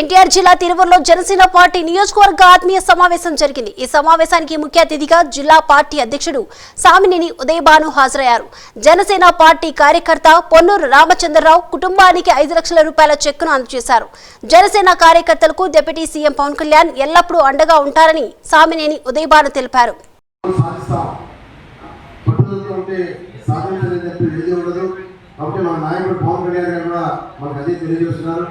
ఎన్టీఆర్ జిల్లా తిరువూరులో జనసేన పార్టీ నియోజకవర్గ ఆత్మీయ సమావేశం జరిగింది. ఈ సమావేశానికి ముఖ్య అతిథిగా జిల్లా పార్టీ అధ్యక్షుడు సామినేని ఉదయభాను హాజరయ్యారు. జనసేన పార్టీ కార్యకర్త పొన్నూరు రామచంద్రరావు కుటుంబానికి ఐదు లక్షల రూపాయల చెక్కును అందజేశారు. జనసేన కార్యకర్తలకు డిప్యూటీ సీఎం పవన్ కళ్యాణ్ ఎల్లప్పుడూ అండగా ఉంటారని సామినేని ఉదయభాను తెలిపారు. సాధిస్తాం చెప్పి ఉండదు. కాబట్టి మన నాయకుడు పవన్ కళ్యాణ్ గారు కూడా మనకు అదే తెలియజేస్తున్నారు.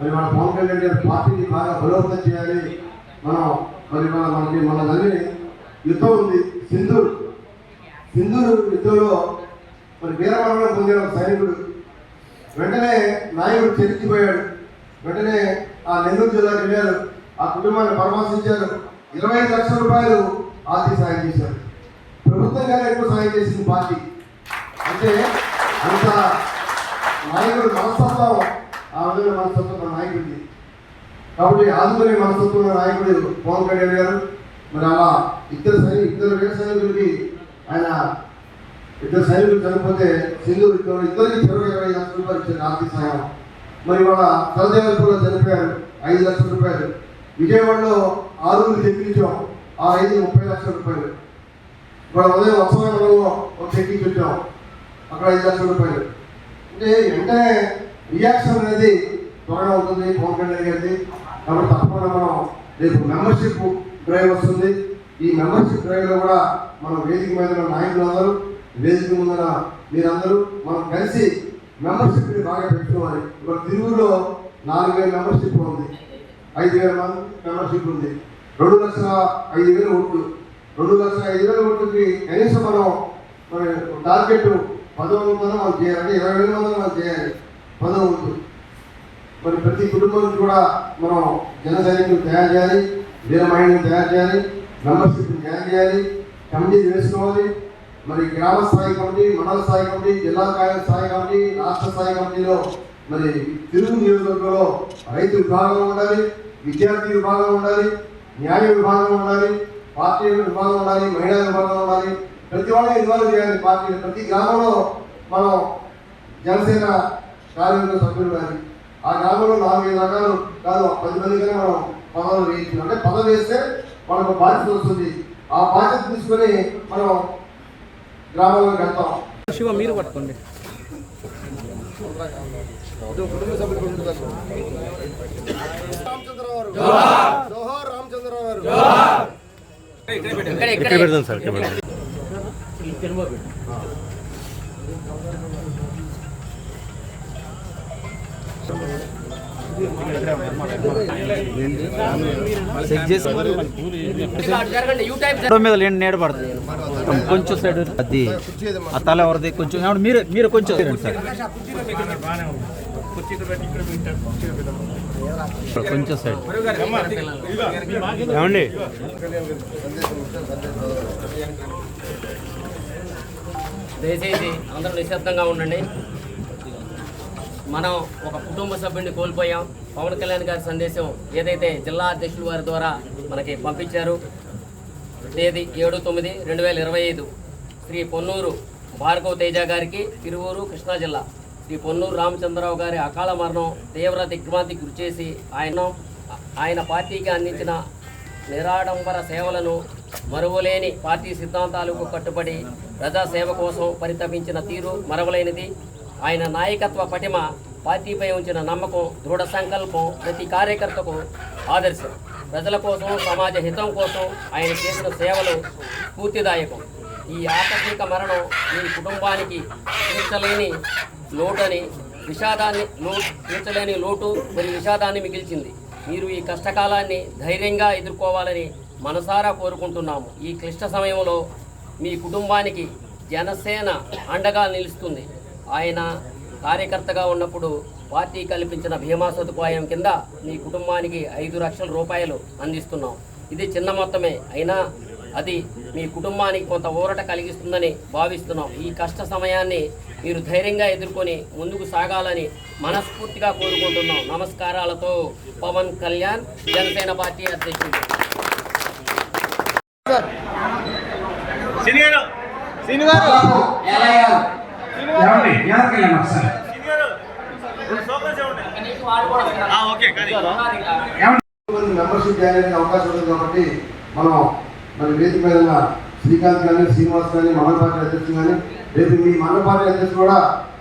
మరి మన పవన్ కళ్యాణ్ గారి పార్టీని బాగా బలోపేతం చేయాలి. మనం మరి మన మనకి మన నల్లిని యుద్ధం ఉంది. సింధూర్. సింధూరు యుద్ధంలో మరి వీరమరణం పొందిన సైనికుడు. వెంటనే నాయకుడు చెల్లించిపోయాడు వెంటనే ఆ నెల్లూరు జిల్లాకి వెళ్ళారు. ఆ కుటుంబాన్ని పరామర్శించారు. ఇరవై ఐదు లక్షల రూపాయలు ఆర్థిక సాయం చేశారు. ప్రభుత్వంగానే ఎక్కువ సాయం చేసింది పార్టీ. అంటే అంత నాయకుడు మనస్తత్వం ఆ విధంగా మనస్తత్వం మన నాయకుడిది కాబట్టి ఆదుకునే మనస్తత్వం ఉన్న నాయకుడు పవన్ కళ్యాణ్ గారు మరి అలా ఇద్దరు సైనిక ఇద్దరు వేల సైనికులకి ఆయన ఇద్దరు సైనికులు చనిపోతే సింధు ఇద్దరు ఇద్దరికి ఇరవై ఇరవై లక్షల రూపాయలు ఇచ్చారు ఆర్థిక సహాయం. మరి వాళ్ళ తలదేవల్పూర్లో చనిపోయారు ఐదు లక్షల రూపాయలు. విజయవాడలో ఆరుగురు చెప్పించాం ఆ ఐదు ముప్పై లక్షల రూపాయలు. ఇవాళ ఉదయం ఉత్సవంలో ఒక చెక్కించి వచ్చాం అక్కడ ఐదు లక్షల రూపాయలు. అంటే వెంటనే రియాక్షన్ అనేది త్వరగా ఉంటుంది పవన్ కళ్యాణ్ గారిది. కాబట్టి తప్పకుండా మనం రేపు మెంబర్షిప్ డ్రైవ్ వస్తుంది. ఈ మెంబర్షిప్ డ్రైవ్లో కూడా మన వేదిక మీద నాయకులు అందరూ వేదిక ముందర మీరందరూ మనం కలిసి మెంబర్షిప్ని బాగా పెట్టుకోవాలి. ఇప్పుడు తిరుగులో నాలుగు వేల మెంబర్షిప్ ఉంది. ఐదు వేల మంది మెంబర్షిప్ ఉంది. రెండు లక్షల ఐదు వేల ఓట్లు. రెండు లక్షల ఐదు వేల ఓట్లకి కనీసం మనం టార్గెట్ పదకొండు మంది మనం చేయాలి. ఇరవై వేల మంది మనం చేయాలి. పదకొండు మరి ప్రతి కుటుంబానికి కూడా మనం జన సైనికులు తయారు చేయాలి వీర తయారు చేయాలి మెంబర్షిప్ తయారు చేయాలి కమిటీ వేసుకోవాలి. మరి గ్రామ స్థాయి కమిటీ మండల స్థాయి కమిటీ జిల్లా స్థాయి స్థాయి కమిటీ రాష్ట్ర స్థాయి కమిటీలో మరి తెలుగు నియోజకవర్గంలో రైతు విభాగం ఉండాలి విద్యార్థి విభాగం ఉండాలి న్యాయ విభాగం ఉండాలి పార్టీ విభాగం ఉండాలి మహిళా విభాగం ఉండాలి. ప్రతి వాళ్ళని ఇన్వాల్వ్ చేయాలి పార్టీ ప్రతి గ్రామంలో మనం జనసేన కార్మిక సభ్యులు కానీ ఆ గ్రామంలో నాలుగైదు రకాలు కాదు పది మందిగా మనం పదవులు వేయించాం. అంటే పదవి వేస్తే మనకు బాధ్యత వస్తుంది. ఆ బాధ్యత తీసుకొని మనం గ్రామంలోకి వెళ్తాం. శివ మీరు పట్టుకోండి. జోహార్! రామచంద్రరావు గారు. ఇక్కడ పెడదాం సార్ ఇక్కడ మీద లేని నీడ పడుతుంది. కొంచెం సైడ్ అది ఆ తల ఎవరిది కొంచెం మీరు మీరు కొంచెం సార్. కొంచెం సైడ్ ఏమండి? దయచేసి అందరూ నిశ్శబ్దంగా ఉండండి. మనం ఒక కుటుంబ సభ్యుడిని కోల్పోయాం. పవన్ కళ్యాణ్ గారి సందేశం ఏదైతే జిల్లా అధ్యక్షుల వారి ద్వారా మనకి పంపించారు తేదీ ఏడు తొమ్మిది రెండు వేల ఇరవై ఐదు. శ్రీ పొన్నూరు భార్గవ తేజ గారికి తిరువూరు కృష్ణా జిల్లా. శ్రీ పొన్నూరు రామచంద్రరావు గారి అకాల మరణం తీవ్ర దిగ్భ్రాంతికి గురిచేసి ఆయన ఆయన పార్టీకి అందించిన నిరాడంబర సేవలను మరువలేని పార్టీ సిద్ధాంతాలకు కట్టుబడి ప్రజాసేవ కోసం పరితపించిన తీరు మరవలేనిది. ఆయన నాయకత్వ పటిమ పార్టీపై ఉంచిన నమ్మకం దృఢ సంకల్పం ప్రతి కార్యకర్తకు ఆదర్శం. ప్రజల కోసం సమాజ హితం కోసం ఆయన చేసిన సేవలు స్ఫూర్తిదాయకం. ఈ ఆకస్మిక మరణం మీ కుటుంబానికి తీర్చలేని లోటని విషాదాన్ని తీర్చలేని లోటు మరియు విషాదాన్ని మిగిల్చింది. మీరు ఈ కష్టకాలాన్ని ధైర్యంగా ఎదుర్కోవాలని మనసారా కోరుకుంటున్నాము. ఈ క్లిష్ట సమయంలో మీ కుటుంబానికి జనసేన అండగా నిలుస్తుంది. ఆయన కార్యకర్తగా ఉన్నప్పుడు పార్టీ కల్పించిన బీమా సదుపాయం కింద మీ కుటుంబానికి ఐదు లక్షల రూపాయలు అందిస్తున్నాం. ఇది చిన్న మొత్తమే. అయినా అది మీ కుటుంబానికి కొంత ఊరట కలిగిస్తుందని భావిస్తున్నాం. ఈ కష్ట సమయాన్ని మీరు ధైర్యంగా ఎదుర్కొని ముందుకు సాగాలని మనస్ఫూర్తిగా కోరుకుంటున్నాం. నమస్కారాలతో పవన్ కళ్యాణ్ జనసేన పార్టీ అధ్యక్షుడు. ఏమండి? మెంబర్షిప్ జాయిన్ అయ్యే అవకాశం ఉంది కాబట్టి మనం మరి వేదిక మీద ఉన్న శ్రీకాంత్ కానీ శ్రీనివాస్ కానీ మండల పార్టీ అధ్యక్షులు కానీ రేపు మీ మండల పార్టీ అధ్యక్షులు కూడా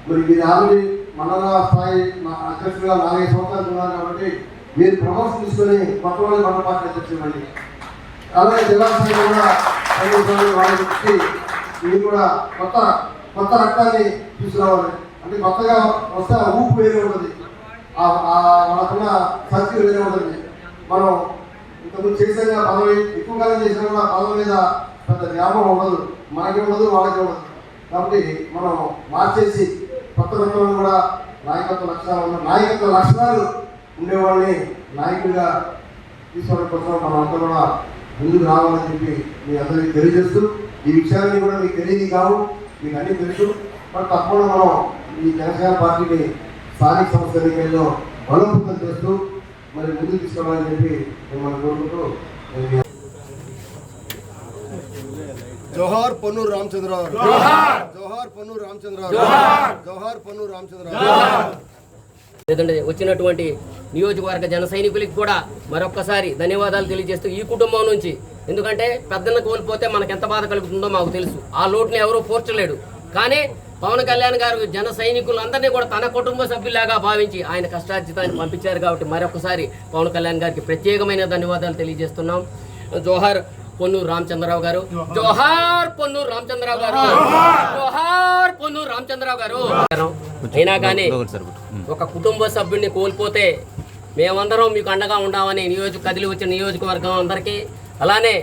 మరి మీరు ఆల్రెడీ మండల స్థాయి మా అధ్యక్షులుగా నాలుగైదు సంవత్సరాలు ఉన్నారు కాబట్టి మీరు ప్రమోషన్ తీసుకొని కొత్త వాళ్ళు మండల పార్టీ అధ్యక్షులు ఇవ్వండి. అలాగే జిల్లా స్థాయిలో కూడా మీరు కూడా కొత్త కొత్త రక్తాన్ని తీసుకురావాలి. అంటే కొత్తగా వస్తే ఆ ఊపు వేరే ఉంటుంది. ఆ- మనకున్న శక్తి వేరే ఉంటుంది. మనం ఇంతకుముందు చేసిన పదవి ఎక్కువ కాలం కూడా పదవి మీద పెద్ద జ్ఞాపకం ఉండదు. మనకి ఉండదు వాళ్ళకి ఉండదు. కాబట్టి మనం మార్చేసి కొత్త రకంలో కూడా నాయకత్వ లక్షణాలు ఉన్న నాయకత్వ లక్షణాలు ఉండేవాళ్ళని నాయకుడిగా తీసుకోవడం కోసం మనం అంతా కూడా ముందుకు రావాలని చెప్పి మీ అందరికీ తెలియజేస్తూ ఈ విషయాన్ని కూడా మీకు తెలియదు కావు. మీకు అన్నీ తెలుసు. మరి తప్పకుండా మనం ఈ జనసేన పార్టీని స్థానిక సంస్థ ఎన్నికల్లో బలోపేతం చేస్తూ మరి ముందుకు తీసుకోవాలని చెప్పి మిమ్మల్ని కోరుకుంటూ జోహార్ పొన్నూరు రామచంద్రరావు జోహార్! జోహార్ పొన్నూరు రామచంద్రరావు జోహార్! జోహార్ పొన్నూరు రామచంద్రరావు లేదంటే వచ్చినటువంటి నియోజకవర్గ జన సైనికులకి కూడా మరొక్కసారి ధన్యవాదాలు తెలియజేస్తూ ఈ కుటుంబం నుంచి. ఎందుకంటే పెద్దన్న కోల్పోతే మనకు ఎంత బాధ కలుగుతుందో మాకు తెలుసు. ఆ లోటుని ఎవరూ పోర్చలేడు. కానీ పవన్ కళ్యాణ్ గారు జన సైనికులందరినీ కూడా తన కుటుంబ సభ్యులాగా భావించి ఆయన కష్టార్జితాన్ని పంపించారు కాబట్టి మరొకసారి పవన్ కళ్యాణ్ గారికి ప్రత్యేకమైన ధన్యవాదాలు తెలియజేస్తున్నాం. జోహార్ పొన్నూరు రామచంద్రరావు గారు. జోహార్. పొన్నూరు రామచంద్రరావు గారు. జోహార్. పొన్నూరు రామచంద్రరావు గారు. అయినా కానీ. ఒక కుటుంబ సభ్యుడిని కోల్పోతే మేమందరం మీకు అండగా ఉండామని నియోజక కదిలి వచ్చిన నియోజకవర్గం అందరికీ. అలానే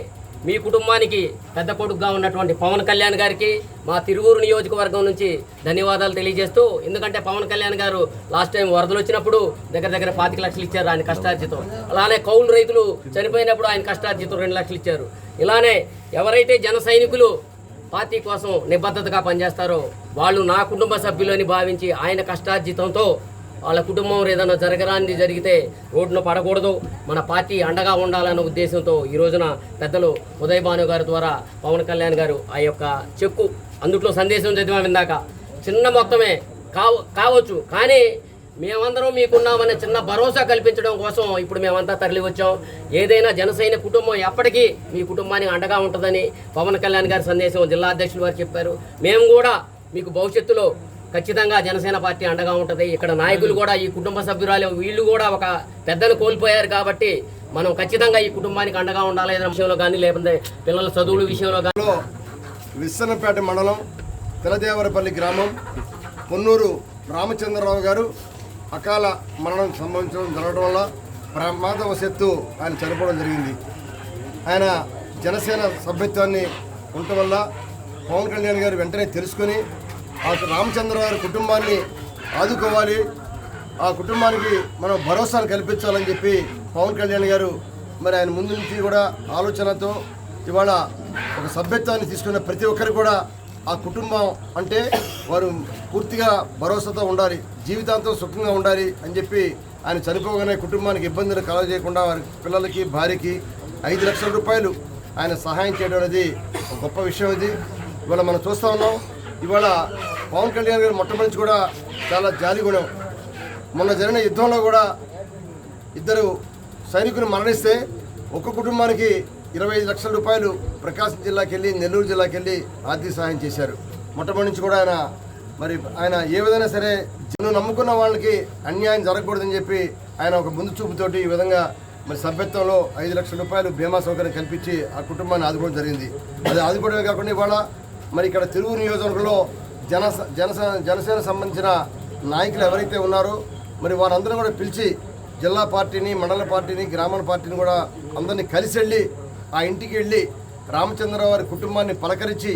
మీ కుటుంబానికి పెద్ద కొడుకుగా ఉన్నటువంటి పవన్ కళ్యాణ్ గారికి మా తిరువూరు నియోజకవర్గం నుంచి ధన్యవాదాలు తెలియజేస్తూ ఎందుకంటే పవన్ కళ్యాణ్ గారు లాస్ట్ టైం వరదలు వచ్చినప్పుడు దగ్గర దగ్గర పాతిక లక్షలు ఇచ్చారు ఆయన కష్టార్జితం. అలానే కౌలు రైతులు చనిపోయినప్పుడు ఆయన కష్టార్జితం రెండు లక్షలు ఇచ్చారు. ఇలానే ఎవరైతే జన సైనికులు పార్టీ కోసం నిబద్ధతగా పనిచేస్తారో వాళ్ళు నా కుటుంబ సభ్యులని భావించి ఆయన కష్టార్జితంతో వాళ్ళ కుటుంబం ఏదైనా జరగరానిది జరిగితే రోడ్డున పడకూడదు. మన పార్టీ అండగా ఉండాలన్న ఉద్దేశంతో ఈ రోజున పెద్దలు ఉదయ్ భాను గారి ద్వారా పవన్ కళ్యాణ్ గారు ఆ యొక్క చెక్కు అందుట్లో సందేశం చదివాం ఇందాక. చిన్న మొత్తమే కావ కావచ్చు. కానీ మేమందరం మీకున్నామనే చిన్న భరోసా కల్పించడం కోసం ఇప్పుడు మేమంతా తరలి వచ్చాం. ఏదైనా జనసైన కుటుంబం ఎప్పటికీ మీ కుటుంబానికి అండగా ఉంటుందని పవన్ కళ్యాణ్ గారి సందేశం జిల్లా అధ్యక్షులు వారు చెప్పారు. మేము కూడా మీకు భవిష్యత్తులో ఖచ్చితంగా జనసేన పార్టీ అండగా ఉంటుంది. ఇక్కడ నాయకులు కూడా ఈ కుటుంబ సభ్యురాలు వీళ్ళు కూడా ఒక పెద్దను కోల్పోయారు కాబట్టి మనం ఖచ్చితంగా ఈ కుటుంబానికి అండగా ఉండాలి. ఏదైనా విషయంలో కానీ లేకపోతే పిల్లల చదువుల విషయంలో కానీ. లో మండలం తెలదేవరపల్లి గ్రామం పొన్నూరు రామచంద్రరావు గారు అకాల మరణం సంభవించడం జరగడం వల్ల ప్రమాదవశత్తు ఆయన చనిపోవడం జరిగింది. ఆయన జనసేన సభ్యత్వాన్ని ఉండటం వల్ల పవన్ కళ్యాణ్ గారు వెంటనే తెలుసుకొని ఆ రామచంద్ర గారి కుటుంబాన్ని ఆదుకోవాలి. ఆ కుటుంబానికి మనం భరోసాను కల్పించాలని చెప్పి పవన్ కళ్యాణ్ గారు మరి ఆయన ముందు నుంచి కూడా ఆలోచనతో ఇవాళ ఒక సభ్యత్వాన్ని తీసుకున్న ప్రతి ఒక్కరు కూడా ఆ కుటుంబం అంటే వారు పూర్తిగా భరోసాతో ఉండాలి జీవితాంతం సుఖంగా ఉండాలి అని చెప్పి ఆయన చనిపోగానే కుటుంబానికి ఇబ్బందులు కలగజేయకుండా వారి పిల్లలకి భార్యకి ఐదు లక్షల రూపాయలు ఆయన సహాయం చేయడం అనేది ఒక గొప్ప విషయం ఇది. ఇవాళ మనం చూస్తూ ఉన్నాం. ఇవాళ పవన్ కళ్యాణ్ గారు మొట్టమొదటి నుంచి కూడా చాలా జాలిగుణం మొన్న జరిగిన యుద్ధంలో కూడా ఇద్దరు సైనికులు మరణిస్తే ఒక్క కుటుంబానికి ఇరవై ఐదు లక్షల రూపాయలు ప్రకాశం జిల్లాకి వెళ్ళి నెల్లూరు జిల్లాకి వెళ్ళి ఆర్థిక సహాయం చేశారు. మొట్టమొదటి నుంచి కూడా ఆయన మరి ఆయన ఏ విధంగా సరే జనం నమ్ముకున్న వాళ్ళకి అన్యాయం జరగకూడదని చెప్పి ఆయన ఒక ముందు చూపుతోటి ఈ విధంగా మరి సభ్యత్వంలో ఐదు లక్షల రూపాయలు బీమా సౌకర్యం కల్పించి ఆ కుటుంబాన్ని ఆదుకోవడం జరిగింది. అది ఆదుకోవడమే కాకుండా ఇవాళ మరి ఇక్కడ తెలుగు నియోజకవర్గంలో జన జనసేన జనసేన సంబంధించిన నాయకులు ఎవరైతే ఉన్నారో మరి వారందరూ కూడా పిలిచి జిల్లా పార్టీని మండల పార్టీని గ్రామీణ పార్టీని కూడా అందరినీ కలిసి వెళ్ళి ఆ ఇంటికి వెళ్ళి రామచంద్రరావు వారి కుటుంబాన్ని పలకరించి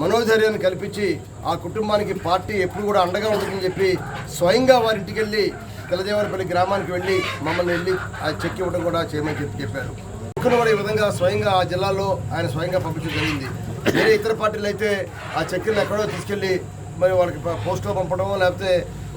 మనోధైర్యాన్ని కల్పించి ఆ కుటుంబానికి పార్టీ ఎప్పుడు కూడా అండగా ఉంటుందని చెప్పి స్వయంగా వారి ఇంటికి వెళ్ళి తెలదేవరపల్లి గ్రామానికి వెళ్ళి మమ్మల్ని వెళ్ళి ఆ చెక్ ఇవ్వడం కూడా చేయమని చెప్పి చెప్పారు. చెక్కును కూడా ఈ విధంగా స్వయంగా ఆ జిల్లాలో ఆయన స్వయంగా పంపించడం జరిగింది. వేరే ఇతర పార్టీలు అయితే ఆ చెక్కులను ఎక్కడో తీసుకెళ్ళి మరి వాళ్ళకి పోస్ట్లో పోస్టులో పంపడం లేకపోతే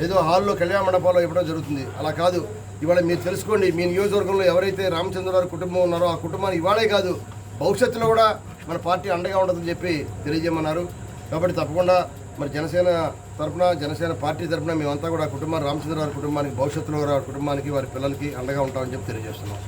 ఏదో హాల్లో కళ్యాణ మండపాల్లో ఇవ్వడం జరుగుతుంది. అలా కాదు. ఇవాళ మీరు తెలుసుకోండి మీ నియోజకవర్గంలో ఎవరైతే రామచంద్రరావు కుటుంబం ఉన్నారో ఆ కుటుంబానికి ఇవాళే కాదు భవిష్యత్తులో కూడా మన పార్టీ అండగా ఉండదని చెప్పి తెలియజేయమన్నారు. కాబట్టి తప్పకుండా మరి జనసేన తరపున జనసేన పార్టీ తరపున మేమంతా కూడా కుటుంబం రామచంద్రరావు కుటుంబానికి భవిష్యత్తులో కూడా వారి కుటుంబానికి వారి పిల్లలకి అండగా ఉంటామని చెప్పి తెలియజేస్తున్నాం.